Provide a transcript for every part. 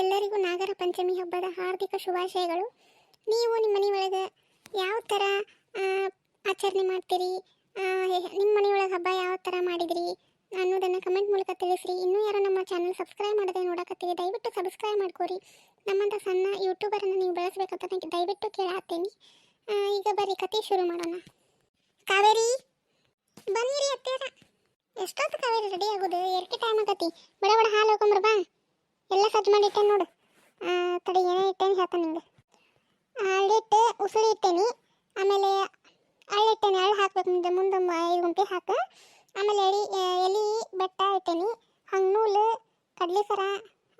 ಎಲ್ಲರಿಗೂ ನಾಗರ ಪಂಚಮಿ ಹಬ್ಬದ ಹಾರ್ದಿಕ ಶುಭಾಶಯಗಳು. ನೀವು ನಿಮ್ಮ ಮನೆಯೊಳಗೆ ಯಾವ ಥರ ಆಚರಣೆ ಮಾಡ್ತೀರಿ? ನಿಮ್ಮ ಮನೆಯೊಳಗೆ ಹಬ್ಬ ಯಾವ ಥರ ಮಾಡಿದ್ರಿ ಅನ್ನೋದನ್ನು ಕಮೆಂಟ್ ಮೂಲಕ ತಿಳಿಸ್ರಿ. ಇನ್ನೂ ಯಾರು ನಮ್ಮ ಚಾನಲ್ ಸಬ್ಸ್ಕ್ರೈಬ್ ಮಾಡದೆ ನೋಡಕತ್ತೀರಿ, ದಯವಿಟ್ಟು ಸಬ್ಸ್ಕ್ರೈಬ್ ಮಾಡ್ಕೋರಿ. ನಮ್ಮಂಥ ಸಣ್ಣ ಯೂಟ್ಯೂಬರನ್ನು ನೀವು ಬೆಳೆಸ್ಬೇಕಂತ ನನಗೆ ದಯವಿಟ್ಟು ಕೇಳಾತ್ತೀನಿ ಈಗ ಬರೀ ಕತೆ ಶುರು ಮಾಡೋಣ. ಕಾವೇರಿ, ಬನ್ನಿರಿ ಹತ್ತಿರ ಎಷ್ಟೊತ್ತು ಕಾವೇರಿ ರೆಡಿ ಆಗೋದು? ಎರಕೆ ಟೈಮ್ ಆಗತಿ. ಬಡ ಬಡ ಹಾಲು ಹೋಗೊಂಬ್ರ ಬಾ. ಎಲ್ಲ ಸಜ್ಜು ಮಾಡಿ ಇಟ್ಟೇನೆ ನೋಡು. ತಡಿ, ಏನೇ ಇಟ್ಟೇನೆ ಹೇಳ್ತಾನೆ ನಿಂಗೆ. ಅಳ್ಳಿಟ್ಟು ಉಸಿರು ಇಟ್ಟೇನಿ. ಆಮೇಲೆ ಅಳ್ಳಿಟ್ಟೇನೆ ಅಳ್ಳು ಹಾಕ್ಬೇಕು ಮುಂದೆ ಮುಂದೆ ಐದು ಗುಂಪೆ ಹಾಕು. ಆಮೇಲೆ ಎಳಿ ಎಲಿ, ಬೆಟ್ಟ ಇಟ್ಟೇನಿ. ಹಣ್ಣೂಲು ಕಡ್ಲಿ ಸರ,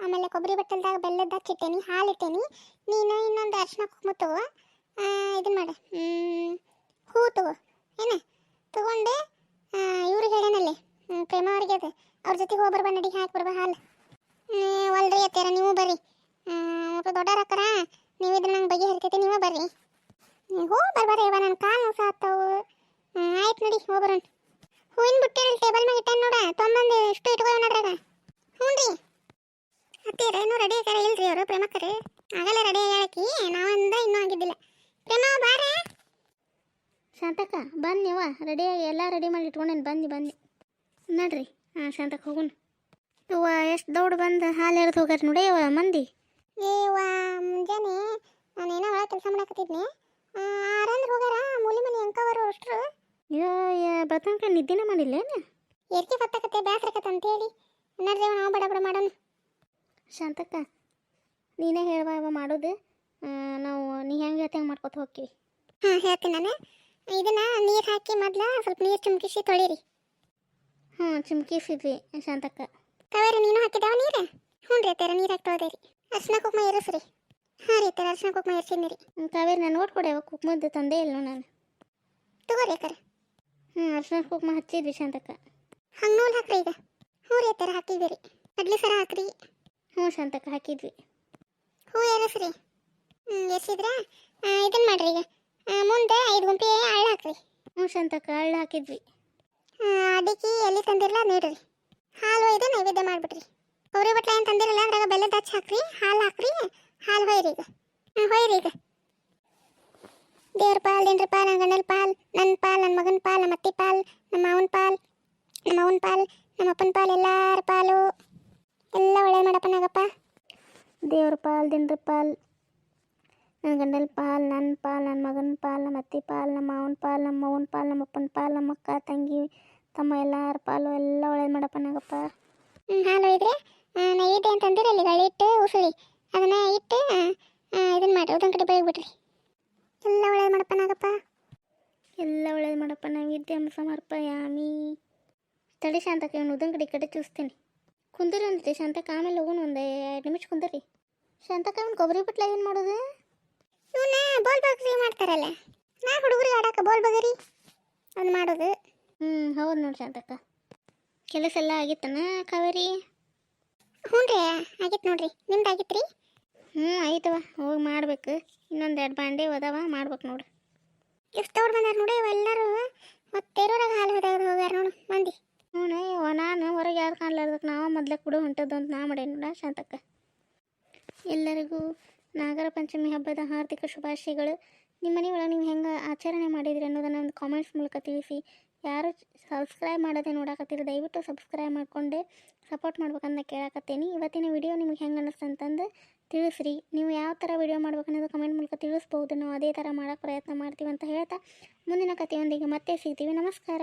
ಆಮೇಲೆ ಕೊಬ್ಬರಿ ಬಟ್ಟಲ್ದಾಗ ಬೆಲ್ಲದ ಚಿಟ್ಟೇನಿ ಹಾಲು ಇಟ್ಟೇನಿ. ನೀನು ಇನ್ನೊಂದು ಅರ್ಶಿನ ಕುಂಕುಮ ತಗೋ. ಇದನ್ನ ಮಾಡು. ಹೂ ತಗೋ. ಏನ? ತಗೊಂಡು ಇವ್ರಿಗೆ ಹೇಳೇನಲ್ಲಿ? ಪ್ರೇಮ ಅವ್ರಿಗೆ ಅದು. ಅವ್ರ ಜೊತೆಗೆ ಹೋಗಿ ಬರ್ಬಾ ನಡಿ, ಹಾಕಿ ಬರ್ಬಾ ಹಾಲು. ಒಲ್ರಿ ಅತ್ತೀರ, ನೀವು ಬರ್ರಿ. ದೊಡ್ಡರಕ್ಕರ ನೀವು ನೀವಿದ್ರೆ ನಂಗೆ ಬಗೆಹರಿತೈತಿ ನೀವು ಬರ್ರಿ. ಹೋ ಬರ್ಬಾರ ಇವ ನನ್ನ ಕಾಲು ನೋಸ ಆತ್ತವು ಆಯ್ತು ನೋಡಿ ಹೋಗ್ರಣ ಬರೋಣ. ಹೂವಿನ ಬುಟ್ಟಿ ಟೇಬಲ್ ಮ್ಯಾಗ ಇಟ್ಟೇನು ನೋಡ, ತೊಂಬಂದು ಇಷ್ಟು ಇಟ್ಕೊಳ್ಳೋಣ ಅದ್ರಾಗ. ಹ್ಞೂ ರೀ. ಅತ್ತೀರ, ಇನ್ನೂ ರೆಡಿ ಆಗ್ಯಾರ ಇಲ್ರಿ ಅವರು, ಪ್ರೇಮಕ್ಕರು? ಆಗಲ್ಲ ರೆಡಿ ಆಗ್ಯಾಳಕಿ, ನಾವಂದ ಇನ್ನೂ ಆಗಿದ್ದಿಲ್ಲ. ಪ್ರೇಮ, ಬಾರ. ಶಾಂತಕ್ಕ, ಬನ್ನಿ ನೀವ ರೆಡಿಯಾಗಿ ಎಲ್ಲ ರೆಡಿ ಮಾಡಿ ಇಟ್ಕೊಂಡೇನು, ಬನ್ನಿ ಬಂದು ನೋಡ್ರಿ ಹಾಂ ಶಾಂತಕ್ಕ ಹೋಗೋಣ ಇವ ಎಷ್ಟು ದೌಡ್ ಬಂದು ಹಾಲು ಎಳ್ದು ಹೋಗ್ಯಾರ ನೋಡಿ ಇವ ಮಂದಿ? ಏವ ಮುಂಜಾನೆ ಏನೋ ಒಳಗೆ ಕೆಲಸ ಮಾಡಕತ್ತಿದ್ನಿ. ಆರಂದ್ರೆ ಹೋಗ್ಯಾರ ಮೂಲಿ ಮನೆ ಅಂಕವರು ಅಷ್ಟ್ರು. ಅಯ್ಯೋ ನಿದ್ದಿನ ಮಾಡಿಲ್ಲ ಎರ್ಕೆ ಬತ್ತಕತ್ತೆ ಬೇಸರಕತ್ತೆ ಅಂತೇಳಿ. ನಡ್ರಿ ನಾವು ಬಡ ಬಡ ಮಾಡೋಣ ಶಾಂತಕ್ಕ ನೀನೇ ಹೇಳುವ ಇವ ಮಾಡೋದು. ನಾವು ನೀ ಹೆಂಗೆ ಹೇಳ್ತಿ ಹಂಗೆ ಮಾಡ್ಕೊತ ಹೋಗ್ತೀವಿ. ಹಾಂ ಹೇಳ್ತೀನಿ ನಾನು. ಇದನ್ನು ನೀರು ಹಾಕಿ ಮೊದ್ಲು ಸ್ವಲ್ಪ ನೀರು ಚುಮ್ಕಿಸಿ ತೊಳಿರಿ. ಹ್ಞೂ ಚಿಮ್ಕಿಸಿದ್ವಿ ಶಾಂತಕ್ಕ. ಕಾವೇರಿ ನೀನು ಹಾಕಿದಾವ ನೀರು ಹ್ಞೂ ರೀ ಅತ್ತಾರ ನೀರು ಹಾಕಿ ರೀ ಅರ್ಶಿನ ಕುಕ್ಮ ಇರಿಸ್ರಿ ಹಾಂ ರೀ ಅತ್ತಾರ ಅರ್ಶಿನ ಕುಕ್ಮ ಇರಿಸಿದ್ನಿ ರೀ ಕಾವೇರಿ ನಾನು ನೋಡ್ಕೊಡೇವ ಕುಕ್ಮದ್ದು ತಂದೆ ಇಲ್ಲ ನಾನು. ತಗೋರಿ ಅಕ್ಕಾರ ಹ್ಞೂ ಅರ್ಶಿನ ಕುಕ್ಮ ಹಚ್ಚಿದ್ವಿ ಶಾಂತಕ್ಕ ಹಂಗೆ ನೂಲ್ ಹಾಕ್ರಿ ಈಗ. ಹ್ಞೂ ರೀ ಅತ್ತಾರ ಹಾಕಿದ್ದೀರಿ. ಕಡ್ಲಿ ಸರ ಹಾಕ್ರಿ. ಹ್ಞೂ ಶಾಂತಕ್ಕ ಹಾಕಿದ್ವಿ. ಹೂ ಏರಿಸ್ರಿ ಹ್ಞೂ ಎರ್ಸಿದ್ರೆ? ಇದನ್ನು ಮಾಡ್ರಿ ಈಗ. ಮುಂದೆ ಐದು ಗುಂಪಿ ಅಳ್ಳ ಹಾಕ್ರಿ. ಹ್ಞೂ ಶಾಂತಕ್ಕ ಅಳ್ಳ ಹಾಕಿದ್ವಿ. ಅದಕ್ಕೆ ಎಲ್ಲಿ ತಂದಿರಲ್ಲ ನೀಡ್ರಿ. ಹಾಲು ಒಯ್ದು ನೈವೇದ್ಯ ಮಾಡಿಬಿಡ್ರಿ. ಕೊಬ್ಬರಿ ಬಟ್ಲ ಏನು ತಂದಿರಲ್ಲ ಅದ್ರಾಗ ಬೆಲ್ಲದ ಹಚ್ಚಿ ಹಾಕ್ರಿ, ಹಾಲು ಹಾಕ್ರಿ, ಹಾಲು ಹೊಯ್ರಿ ಈಗ. ಹಾಂ ಹೊಯ್ರಿ ಈಗ. ದೇವ್ರ ಪಾಲ್ ದೇನ್ರ ಪಾಲ್ ನನ್ನ ಗಂಡನ ಪಾಲ್ ನನ್ನ ಪಾಲ್ ನನ್ನ ಮಗನ ಪಾಲ್ ನಮ್ಮ ಅತ್ತಿ ಪಾಲ್ ನಮ್ಮ ಮಾವನ ಪಾಲ್ ನಮ್ಮ ಅವನ ಪಾಲ್ ನಮ್ಮ ಅಪ್ಪನ ಪಾಲ್, ಎಲ್ಲಾರ ಪಾಲು. ಎಲ್ಲ ಒಳ್ಳೆ ಮಾಡಪ್ಪನಾಗಪ್ಪ ದೇವ್ರ ಪಾಲ್ ದಿನ್ರ ಪಾಲ್ ನನ್ನ ಗಂಡನ ಪಾಲ್ ನನ್ನ ಪಾಲ್ ನನ್ನ ಮಗನ ಪಾಲ್ ನಮ್ಮ ಅತ್ತಿ ಪಾಲ್ ನಮ್ಮ ಮಾವನ ಪಾಲ್ ನಮ್ಮ ಅವನ ಪಾಲ್ ನಮ್ಮ ಅಪ್ಪನ ಪಾಲ್ ನಮ್ಮ ಅಕ್ಕ, ತಂಗಿ ತಮ್ಮ ಎಲ್ಲಾರ ಪಾಲು ಎಲ್ಲ ಒಳ್ಳೇದು ಮಾಡಪ್ಪ ನಾಗಪ್ಪ ಹ್ಮ್, ಹಾಲು ಒಯ್ದ್ರೆ ಆ, ನೈವೇದ್ಯ ಅಂತ ಅಂದಿರಲ್ಲ ಈಗ ಇಟ್ಟು ಉಸುಳಿ ಅದನ್ನ ಇಟ್ಟು ಇದನ್ನ ಮಾಡ್ರಿ ಉದನ್ ಕಡೆ ಬೆಳಗ್ಗೆ ಬಿಡ್ರಿ. ಎಲ್ಲ ಒಳ್ಳೇದು ಮಾಡಪ್ಪನಾಗಪ್ಪ. ಎಲ್ಲ ಒಳ್ಳೇದು ಮಾಡಪ್ಪ ನೈವೇದ್ಯಂ ಸಮರ್ಪಯಾಮಿ. ತಡಿ ಶಾಂತಕ್ಕೆ ಇವನು ಉದನ್ ಕಡೆ ಈ ಕಡೆ ಚೂಸ್ತೀನಿ. ಕುಂದಿರಿ ಅಂದ್ರಿ ಶಾಂತಕ್ಕೆ ಆಮೇಲೆ ಹೋಗೋಣ ಒಂದು ಎರಡು ನಿಮಿಷ ಕುಂದಿರಿ. ಶಾಂತಕ್ಕೆ ಅವ್ನು ಕೊಬ್ಬರಿ ಬಿಟ್ಲ ಏನು ಮಾಡೋದು? ಇವನ್ನ ಬೋಲ್ ಬಗರಿ ಮಾಡ್ತಾರಲ್ಲ. ನಾ ಹುಡುಗರಿಗೆ ಆಡಾಕ ಬೋಲ್ ಬಗರಿ ಅದು ಮಾಡೋದು. ಹ್ಞೂ ಹೌದು ನೋಡಿ ಶಾಂತಕ ಕೆಲಸ ಎಲ್ಲ ಆಗಿತ್ತನ ಕಾವೇರಿ? ಹ್ಞೂ ರೀ ಆಗಿತ್ತು ನೋಡ್ರಿ. ನಿಮ್ದು ಆಗಿತ್ತು ರೀ ಹ್ಞೂ ಆಯ್ತವ ಹೋಗಿ ಮಾಡ್ಬೇಕು. ಇನ್ನೊಂದು ಎರಡು ಬಾಂಡೆ ಅದಾವ ಮಾಡ್ಬೇಕು ನೋಡು. ಎಷ್ಟು ದೊಡ್ಡ ಬಂದಾರ ನೋಡಿ ಇವೆಲ್ಲರೂ ಮತ್ತೆರೋರಾಗ ಹಾಲು ಹೋದಾಗ ಹೋಗ್ಯಾರ ನೋಡು ಮಂದಿ. ಹ್ಞೂ ನಾನು ಹೊರಗೆ ಯಾರು ಕಾಣ್ಲಾರ್ದಕ್ಕೆ ನಾವು ಮೊದಲೇ ಬಿಡು ಹೊಂಟದ್ದು ಅಂತ ನಾ ಮಾಡೇನಿ ನೋಡ ಶಾಂತಕ್ಕ ಎಲ್ಲರಿಗೂ ನಾಗರ ಪಂಚಮಿ ಹಬ್ಬದ ಹಾರ್ದಿಕ ಶುಭಾಶಯಗಳು. ನಿಮ್ಮ ಮನೆ ಒಳಗೆ ನೀವು ಹೆಂಗೆ ಆಚರಣೆ ಮಾಡಿದ್ರಿ ಅನ್ನೋದನ್ನು ಒಂದು ಕಾಮೆಂಟ್ಸ್ ಮೂಲಕ ತಿಳಿಸಿ. ಯಾರು ಸಬ್ಸ್ಕ್ರೈಬ್ ಮಾಡೋದೇ ನೋಡಕತ್ತೀರಿ, ದಯವಿಟ್ಟು ಸಬ್ಸ್ಕ್ರೈಬ್ ಮಾಡಿಕೊಂಡು ಸಪೋರ್ಟ್ ಮಾಡ್ಬೇಕಂತ ಕೇಳಕತ್ತೀನಿ. ಇವತ್ತಿನ ವಿಡಿಯೋ ನಿಮ್ಗೆ ಹೆಂಗೆ ಅನ್ನಿಸ್ತು ಅಂತಂದು ತಿಳಿಸ್ರಿ. ನೀವು ಯಾವ ಥರ ವಿಡಿಯೋ ಮಾಡ್ಬೇಕನ್ನೋದು ಕಮೆಂಟ್ ಮೂಲಕ ತಿಳಿಸ್ಬೋದು. ನಾವು ಅದೇ ಥರ ಮಾಡೋಕ್ಕೆ ಪ್ರಯತ್ನ ಮಾಡ್ತೀವಿ ಅಂತ ಹೇಳ್ತಾ ಮುಂದಿನ ಕಥೆಯೊಂದಿಗೆ ಮತ್ತೆ ಸಿಗ್ತೀವಿ. ನಮಸ್ಕಾರ.